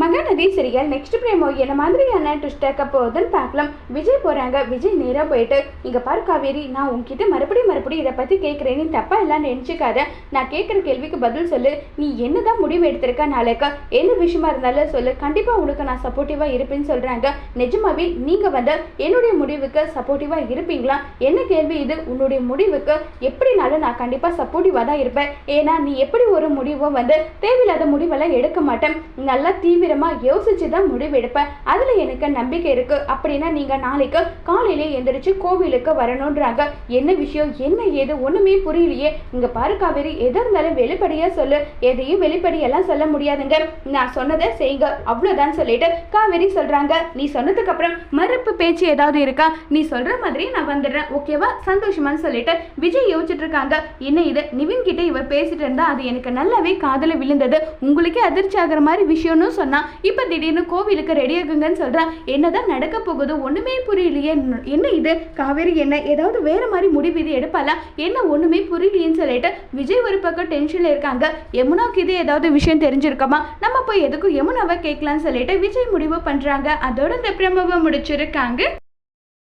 Mahanadi serial next பிரேமோ என்ன மாதிரியான twist இருக்க போகுதுன்னு பார்க்கலாம். விஜய் போகிறாங்க விஜய் நேராக போயிட்டு இங்கே பாரு காவேரி நான் உங்ககிட்ட மறுபடியும் மறுபடியும் இதை பற்றி கேட்குறேன் நீ தப்பாக எல்லாம் நினச்சிக்காத. நான் கேட்குற கேள்விக்கு பதில் சொல்லு. நீ என்ன தான் முடிவு எடுத்திருக்க நாளைக்கு? எந்த விஷயமா இருந்தாலும் சொல்லு. கண்டிப்பாக உனக்கு நான் சப்போர்ட்டிவாக இருப்பேன்னு சொல்கிறாங்க நிஜமாவே நீங்கள் வந்து என்னுடைய முடிவுக்கு சப்போர்ட்டிவாக இருப்பீங்களா? என்ன கேள்வி இது? உன்னுடைய முடிவுக்கு எப்படினாலும் நான் கண்டிப்பாக சப்போர்ட்டிவாக தான் இருப்பேன். ஏன்னா நீ எப்படி ஒரு முடிவும் வந்து தேவையில்லாத முடிவெல்லாம் எடுக்க மாட்டேன். நல்லா தீவிரமாக யோசிச்சு தான் முடிவெடுப்பேன் அதில் எனக்கு நம்பிக்கை இருக்குது அப்படின்னா நீங்கள் நாளைக்கு காலையிலே எந்திரிச்சு கோவிலுக்கு வரணுன்றாங்க என்ன விஷயம்? என்ன ஏது? ஒன்றுமே புரியலையே. இங்கே பாரு காவேரி எதாக இருந்தாலும் வெளிப்படையாக சொல்லு. எதையும் வெளிப்படையெல்லாம் சொல்ல முடியாதுங்க. நான் சொன்னதை செய்யுங்க. அவ்வளோதான் சொல்லிட்டு காவேரி சொல்கிறாங்க நீ சொன்னதுக்கு அப்புறம் மறுப்பு பேச்சு ஏதாவது இருக்கா? நீ சொல்கிற மாதிரி நான் வந்துடுறேன். ஓகேவா? சந்தோஷமான்னு சொல்லிட்டு விஜய் யோசிச்சுட்டு இருக்காங்க. என்ன இது? நிவின் கிட்ட இவர் பேசிட்டு இருந்தா அது எனக்கு நல்லாவே காதல விழுந்தது. உங்களுக்கே அதிர்ச்சி ஆகிற மாதிரி விஷயம்னு சொன்ன இப்போ திடீர்னு கோவிலுக்கு ரெடி ஆகுங்கன்னு சொல்றான் என்னதான் நடக்க போகுது ஒண்ணுமே புரியலையே. என்ன இது? காவேரி என்ன? ஏதாவது வேற மாதிரி முடிவு இது எடுப்பாளா? என்ன ஒண்ணுமே புரியலையேன்னு சொல்லிட்டு விஜய் ஒரு பக்கம் டென்ஷன்ல இருக்காங்க. யமுனாவுக்கு இது ஏதாவது விஷயம் தெரிஞ்சிருக்கோமா? நம்ம போய் எதுக்கும் யமுனாவை கேட்கலாம்னு சொல்லிட்டு விஜய் முடிவு பண்றாங்க. அதோட இந்த பிரமவை முடிச்சிருக்காங்க.